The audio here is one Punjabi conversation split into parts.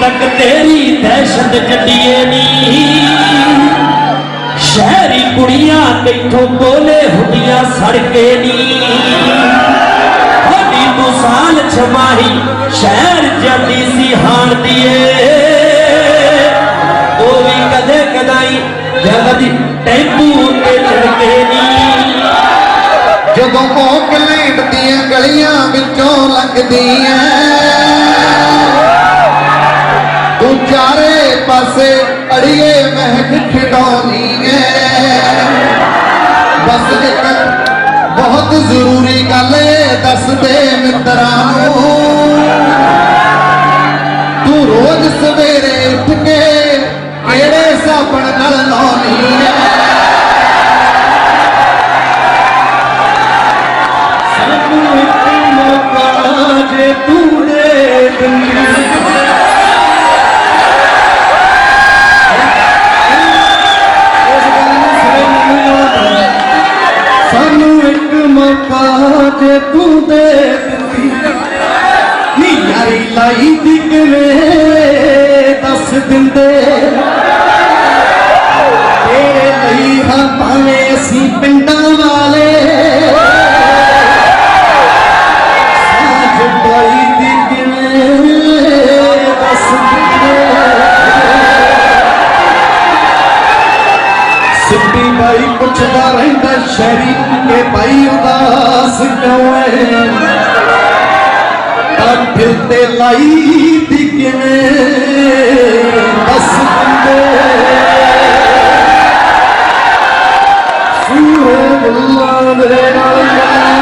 ਤੱਕ ਤੇਰੀ ਦਹਿਸ਼ਤ ਕੱਢੀਏ ਨੀ। ਸ਼ਹਿਰੀ ਕੁੜੀਆਂ ਕਿੱਥੋਂ ਕੋਲੇ ਹੁੱਡੀਆਂ ਸੜਕੇ ਨੀ। ਹੋਦੀ ਤੂੰ ਸਾਲ ਛਮਾਹੀ ਸ਼ਹਿਰ ਜਾਂਦੀ ਸੀ ਹਾਰਦੀ ਏ ਟੈਂਪੂ ਉੱਤੇ ਚੜਕੇ ਜਦੋਂ ਕੋਕ ਲੈਂਟਦੀਆਂ ਗਲੀਆਂ ਵਿੱਚੋਂ ਲੱਗਦੀਆਂ ਖਿਡੌਣੀ ਹੈ ਬਸ ਇੱਕ ਬਹੁਤ ਜ਼ਰੂਰੀ ਗੱਲ knowing ਅੱਖ ਤੇ ਲਾਈ ਦੀ ਕਿਵੇਂ ਦੱਸ ਦਿੰਦੇ ਸੂਰਜ ਅੱਲਾ ਦੇ ਨਾਲ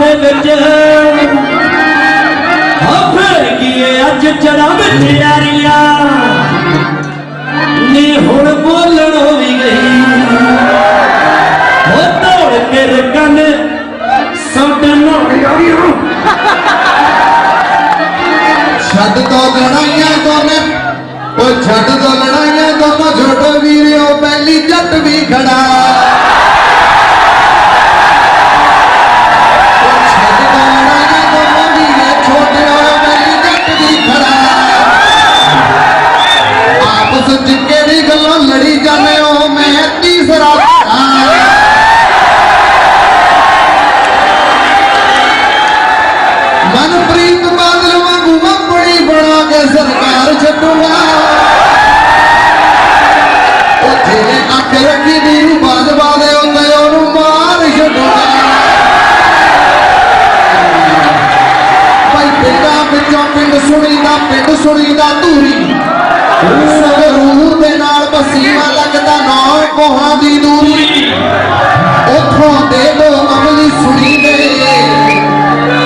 ਦੇ ਵਿੱਚ। ਹੋ ਫਿਰ ਗਏ ਅੱਜ ਜਣਾ ਵਿੱਚ ਯਾਰੀਆਂ ਨੀ ਹੁਣ ਬੋਲਣ ਹੋ ਵੀ ਗਈ। ਹੋ ਤੋੜ ਕੇ ਰਕਨ ਸੱਟ ਨਾ ਛੱਡ ਤੋਂ ਲੜਾਈਆਂ ਦੋਨੇ ਉਹ ਛੱਡ ਤੋਂ ਲੜਾਈਆਂ ਦੋਨੋਂ ਛੋਟੇ ਵੀਰਿਓ ਪਹਿਲੀ ਜੱਟ ਵੀ ਖੜਾ। ਸੁਣੀਦਾ ਪਿੰਡ ਸੁਣੀਦਾ ਧੂਰੀ। ਸੰਗਰੂਰ ਦੇ ਨਾਲ ਬਸੀਵਾ ਲੱਗਦਾ ਨਾ ਕੋਹਾਂ ਦੀ ਦੂਰੀ। ਉਥੋਂ ਦੇ ਦੋ ਅਮਲੀ ਸੁਣੀ ਦੇ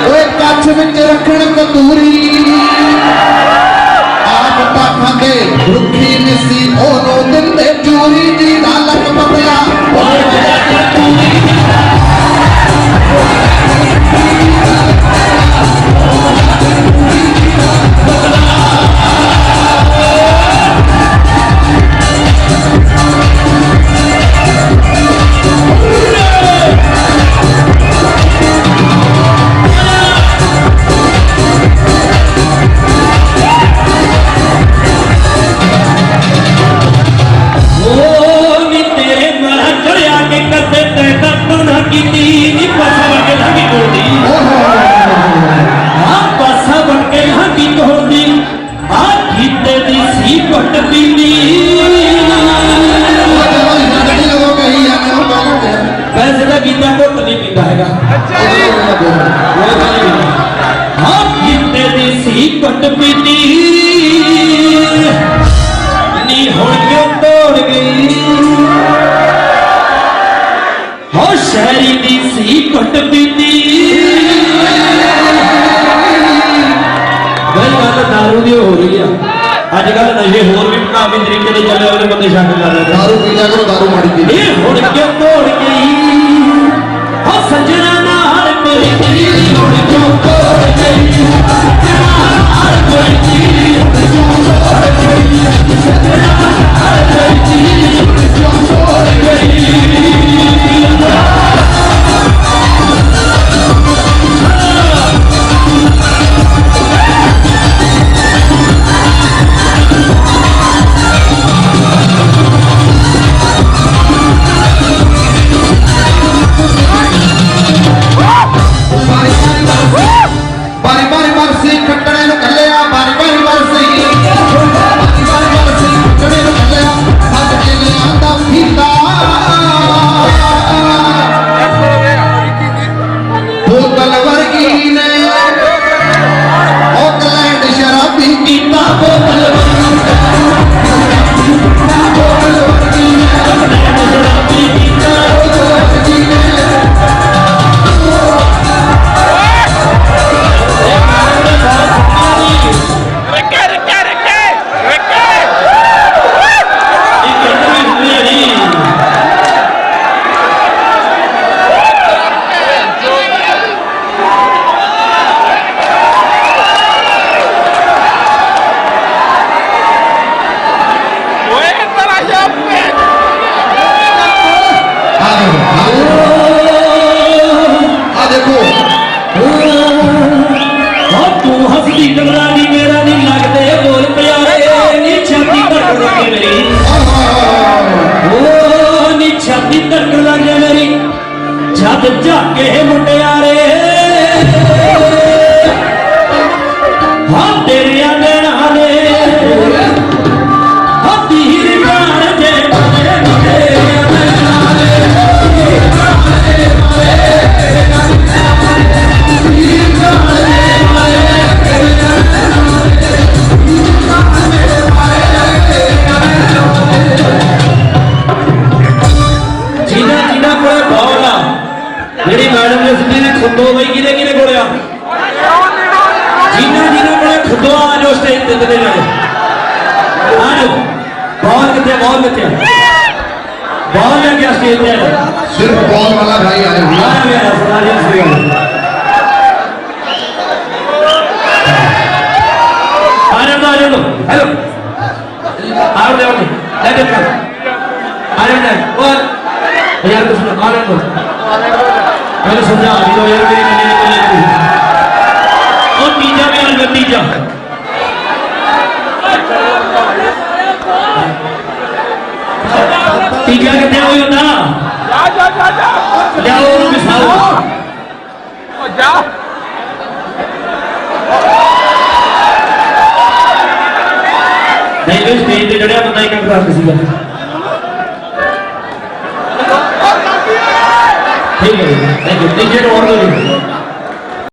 ਓਏ ਕੱਛ ਵਿੱਚ ਰੱਖਣ ਕਤੂਰੀ। ਆਪ ਤਾਂ ਖਾਂਦੇ ਰੁੱਖੀ ਘਟ ਪੀਤੀ। ਬਈ ਗੱਲ ਦਾਰੂ ਦੀ ਹੋ ਰਹੀ ਆ। ਅੱਜ ਕੱਲ ਨਸ਼ੇ ਹੋਰ ਵੀ ਭਕਾਵੇਂ ਤਰੀਕੇ ਦੇ ਚੱਲੇ ਨੇ ਬੰਦੇ ਛੱਡ ਕਰ ਰਹੇ ਦਾਰੂ ਪੀ ਲਿਆ ਕਰੋ ਦਾਰੂ ਮਾੜੀ ਪੀ ਇਹ ਹੁਣ ਕਿਉਂ ਤੋੜ ਗਈ the duck, get him ਜਿਨ੍ਹਾਂ ਜਿਨ੍ਹਾਂ ਕੋਲੇ ਖੁੱਦੋ ਆ ਜੋ ਸਟੇਜ ਤੇ ਕਿਤੇ ਨਾ ਆ ਜੋ ਬੌਲ ਕਿੱਥੇ ਬੌਲ ਕਿੱਥੇ ਬੌਲ ਲੈ ਕੇ ਸਟੇਜ ਤੇ ਆ ਜਾਓ। ਸਿਰਫ ਬੋਲ ਵਾਲਾ ਭਾਈ ਆਏ ਹੋਏ ਆ ਆ ਗਿਆ ਸਰਾਜਨ ਸਿੰਘ ਆ ਜਾਓ ਆ ਜਾਓ ਹੈਲੋ ਆਓ ਦੇ ਆਓ ਲੈ ਦੇ ਕਰ ਆ ਜਾਓ ਮਿੰਟ ਉਹ ਯਾਰ ਕੁਛ ਆ ਲੈ ਕੋ ਮੈਨੂੰ ਸਮਝਾ ਤੀਜਾ ਵੀ ਹਲ ਤੀਜਾ ਤੀਜਾ ਕਿੱਥੇ ਹੋਈ ਹੁੰਦਾ ਜਾ ਜਾ ਜਾ ਜਾ ਲਿਆਓ ਉਹਨੂੰ ਵਿਸਾਓ ਉਹ ਜਾ ਨਹੀਂ ਇਹ ਸਟੇਜ ਤੇ ਚੜਿਆ ਬੰਦਾ ਹੀ ਕੰਮ ਕਰਦਾ ਸੀਗਾ ਠੀਕ ਹੈ ਥੈਂਕ ਯੂ ਤੀਜੇ ਨੂੰ ਹੋਰ ਦੋ ਜੀ